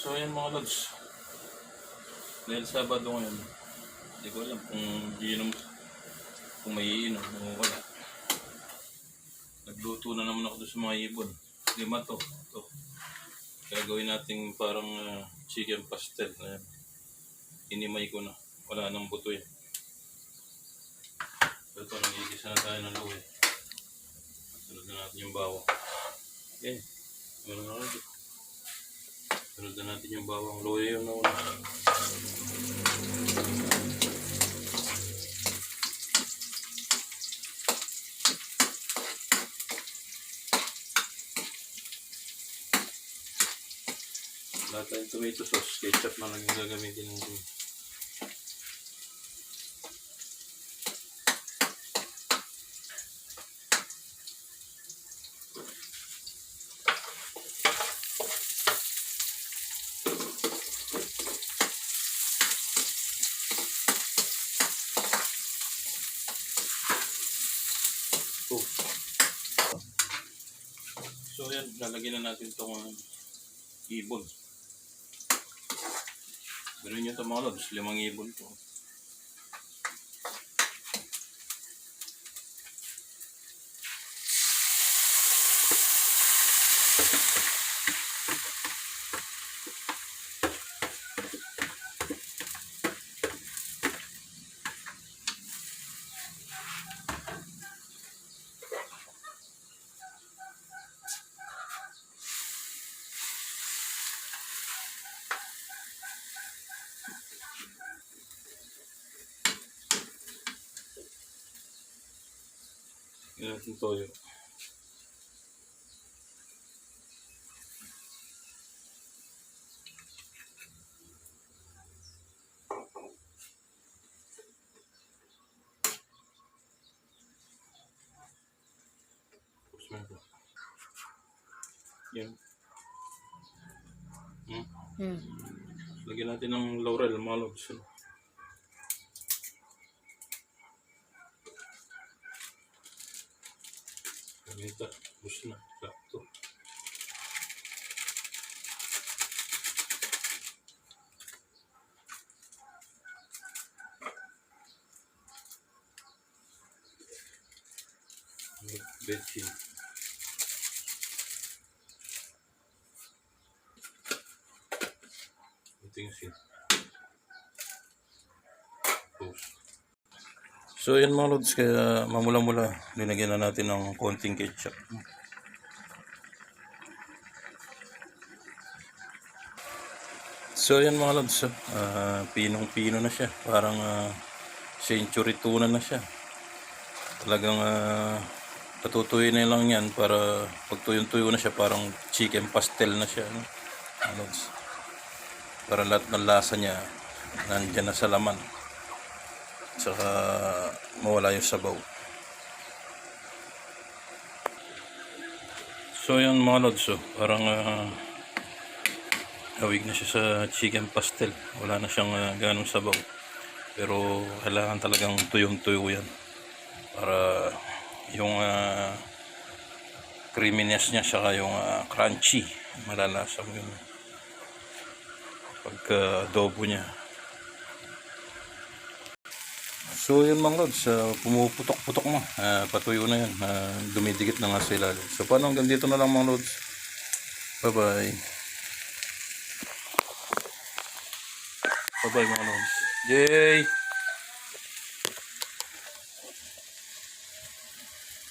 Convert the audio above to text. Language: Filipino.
So ayan mga lods. Dahil Sabado ngayon, hindi ko alam kung iinom, kung may iinom o wala. Nagluto na naman ako sa mga ibon. Lima to. to. Gagawin natin parang ah, chicken pastel. Ayan. Inimay ko na. Wala nang buto yan. Ito, nagigisa na tayo ng luwi. Sunod na natin yung bawang. Okay. Ano na natin? Sunod na natin yung bawang luwi yung nauna. Lahat tayong tomato sauce, ketchup na lang yung gagamitin natin. So yan, lalagyan na natin itong uh, ibon. Ganun yung ito mga lods, limang ibon to. Yan natin toyo. Yan. Hmm. Hmm. Lagyan natin ng laurel, mga ano. Ganito, gusto na. Sakto. Betchin. Ito. So yan mga lods, kaya mamula-mula linagyan na natin ng konting ketchup. So yan mga lods, ah, pinong-pino na siya. Parang ah, century tuna na siya. Talagang uh, na lang yan para pag tuyong-tuyo na siya parang chicken pastel na siya. No? Mga lods. Para lahat ng lasa niya nandyan na sa laman saka mawala yung sabaw. So yan mga lods, oh, parang uh, hawig na siya sa chicken pastel. Wala na siyang uh, ganong sabaw. Pero kailangan talagang tuyong-tuyo yan. Para yung uh, creaminess niya saka yung uh, crunchy. Malalasa mo yun. Pagka adobo niya. So yun mga lods, uh, pumuputok-putok mo. Uh, patuyo na yan. Uh, dumidikit na nga sa ilalim. So paano hanggang dito na lang mga lods. Bye-bye. Bye-bye mga lods. Yay!